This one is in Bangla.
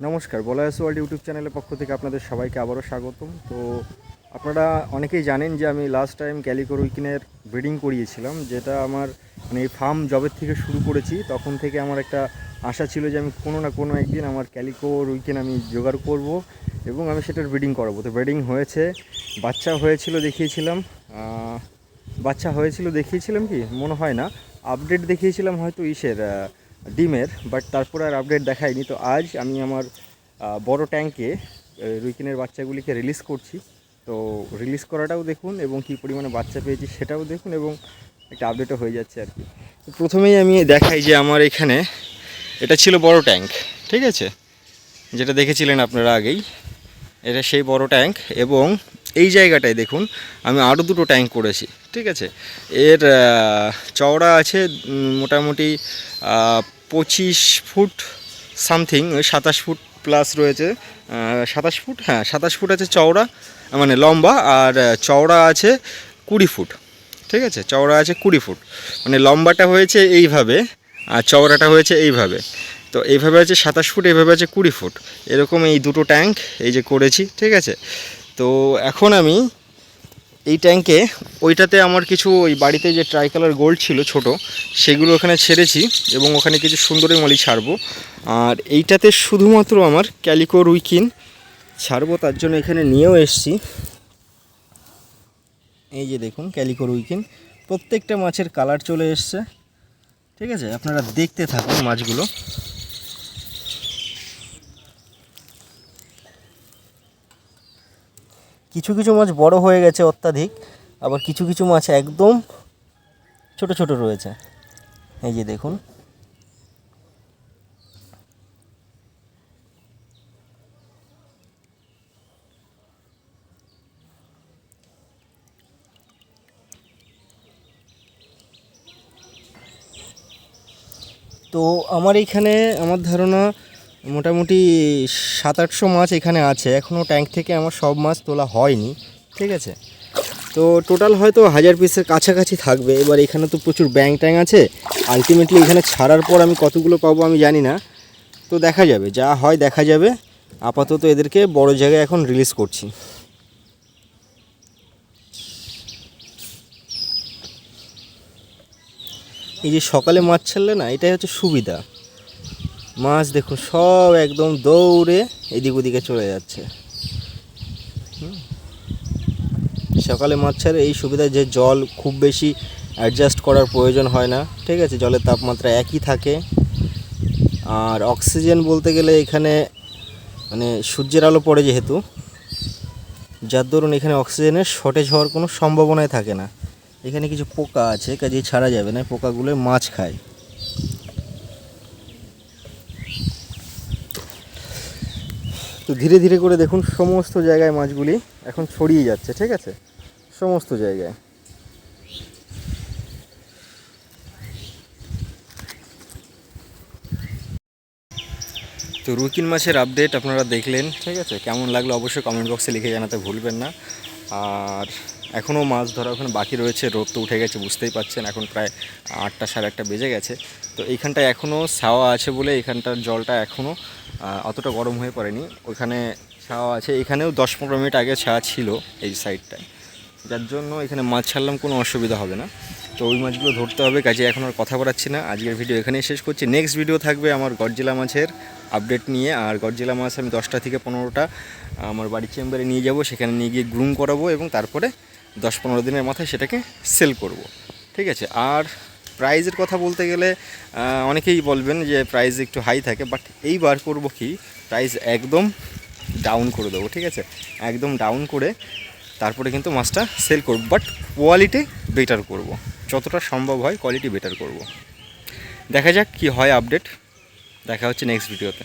নমস্কার বলায়াস ওয়ার্ল্ড ইউটিউব চ্যানেলের পক্ষ থেকে আপনাদের সবাইকে আবারও স্বাগতম। তো আপনারা অনেকেই জানেন যে আমি লাস্ট টাইম ক্যালিকোর উইকিনের ব্রিডিং করিয়েছিলাম, যেটা আমার মানে ফার্ম জবের থেকে শুরু করেছি। তখন থেকে আমার একটা আশা ছিল যে আমি কোনো না কোনো একদিন আমার ক্যালিকোর উইকেন আমি জোগাড় করব এবং আমি সেটার ব্রিডিং করাবো। তো ব্রিডিং হয়েছে, বাচ্চা হয়েছিল দেখিয়েছিলাম বাচ্চা হয়েছিল দেখিয়েছিলাম কি? মনে হয় না। আপডেট দেখিয়েছিলাম হয়তো ইসের ডিমের বাট তারপর আর আপডেট দেখায়নি। তো আজ আমি আমার বড় ট্যাঙ্কে রুইকিনের বাচ্চাগুলিকে রিলিজ করছি। তো রিলিজ করাটাও দেখুন এবং কী পরিমাণে বাচ্চা পেয়েছি সেটাও দেখুন এবং একটা আপডেটও হয়ে যাচ্ছে আর কি। প্রথমেই আমি দেখাই যে আমার এখানে এটা ছিল বড় ট্যাঙ্ক ঠিক আছে? যেটা দেখেছিলেন আপনারা আগেই। এটা সেই বড় ট্যাঙ্ক এবং এই জায়গাটায় দেখুন আমি আরও দুটো ট্যাঙ্ক করেছি, ঠিক আছে? এর চওড়া আছে মোটামুটি পঁচিশ ফুট সামথিং, ওই সাতাশ ফুট প্লাস রয়েছে। সাতাশ ফুট? হ্যাঁ সাতাশ ফুট আছে চওড়া মানে লম্বা, আর চওড়া আছে কুড়ি ফুট। ঠিক আছে? চওড়া আছে কুড়ি ফুট। মানে লম্বাটা হয়েছে এইভাবে, আর চওড়াটা হয়েছে এইভাবে। তো এইভাবে আছে সাতাশ ফুট, এইভাবে আছে কুড়ি ফুট। এরকম এই দুটো ট্যাঙ্ক এই যে করেছি, ঠিক আছে? তো এখন আমি এই ট্যাঙ্কে ওইটাতে আমার কিছু ওই বাড়িতে যে ট্রাই কালার গোল্ড ছিল ছোট, সেগুলো ওখানে ছেড়েছি এবং ওখানে কিছু সুন্দরী মলি ছাড়বো। আর এইটাতে শুধুমাত্র আমার ক্যালিকো রুইকিন ছাড়বো, তার জন্য এখানে নিয়েও এসছি। এই যে দেখুন ক্যালিকো রুইকিন প্রত্যেকটা মাছের কালার চলে এসছে। ঠিক আছে? আপনারা দেখতে থাকুন মাছগুলো। কিছু কিছু মাছ বড় হয়ে গেছে অত্যাধিক, আবার কিছু কিছু মাছ একদম ছোট ছোট রয়েছে। এই যে দেখুন। তো আমার এইখানে আমার ধারণা মোটামুটি সাত আটশো মাছ এখানে আছে। এখনও ট্যাঙ্ক থেকে আমার সব মাছ তোলা হয়নি, ঠিক আছে? তো টোটাল হয়তো হাজার পিসের কাছাকাছি থাকবে। এবার এখানে তো প্রচুর ব্যাং ট্যাং আছে। আলটিমেটলি এখানে ছাড়ার পর আমি কতগুলো পাবো আমি জানি না। তো দেখা যাবে, যা হয় দেখা যাবে। আপাতত এদেরকে বড় জায়গায় এখন রিলিজ করছি। এই যে সকালে মাছ ছাড়লে না, এটাই হচ্ছে সুবিধা। মাছ দেখুন সব একদম দৌড়ে এদিক ওদিকে চলে যাচ্ছে। সকালে মাছ ছাড়ে, এই সুবিধা যে জল খুব বেশি অ্যাডজাস্ট করার প্রয়োজন হয় না, ঠিক আছে? জলের তাপমাত্রা একই থাকে। আর অক্সিজেন বলতে গেলে এখানে মানে সূর্যের আলো পড়ে যেহেতু, যার দরুন এখানে অক্সিজেনের শর্টেজ হওয়ার কোনো সম্ভাবনাই থাকে না। এখানে কিছু পোকা আছে, কাজে ছাড়া যাবে না পোকাগুলো মাছ খায়। তো ধীরে ধীরে করে দেখুন সমস্ত জায়গায় মাছগুলি এখন ছড়িয়ে যাচ্ছে, ঠিক আছে? সমস্ত জায়গায়। তো রুকিন মাছের আপডেট আপনারা দেখলেন, ঠিক আছে? কেমন লাগল অবশ্যই কমেন্ট বক্সে লিখে জানাতে ভুলবেন না। আর এখনও মাছ ধরা ওখানে বাকি রয়েছে, রোদ তো উঠে গেছে, বুঝতেই পাচ্ছেন এখন প্রায় আটটা সাড়ে আটটা বেজে গেছে। তো এইখানটায় এখনও ছাওয়া আছে বলে এখানটার জলটা এখনও অতটা গরম হয়ে পড়েনি। ওইখানে ছাওয়া আছে, এখানেও দশ পনেরো মিনিট আগে ছাওয়া ছিল এই সাইডটায়। যার জন্য এখানে মাছ ছাড়লাম, কোনো অসুবিধা হবে না। তো ওই মাছগুলো ধরতে হবে, কাজে এখন আর কথা বলাচ্ছি না। আজকের ভিডিও এখানেই শেষ করছি। নেক্সট ভিডিও থাকবে আমার গরজিলা মাছের আপডেট নিয়ে, আর গরজিলা মাছ আমি দশটা থেকে পনেরোটা আমার বাড়ির চেম্বারে নিয়ে যাব, সেখানে নিয়ে গিয়ে গ্রুম করাবো এবং তারপরে দশ পনেরো দিনের মাথায় সেটাকে সেল করব। ঠিক আছে? আর প্রাইজের কথা বলতে গেলে অনেকেই বলবেন যে প্রাইস একটু হাই থাকে বাট এইবার করব কি? প্রাইস একদম ডাউন করে দেবো, ঠিক আছে? একদম ডাউন করে তারপরে কিন্তু মাছটা সেল করব বাট কোয়ালিটি বেটার করব। যতটা সম্ভব হয় কোয়ালিটি বেটার করব। দেখা যাক কি হয় আপডেট দেখা হচ্ছে নেক্সট ভিডিওতে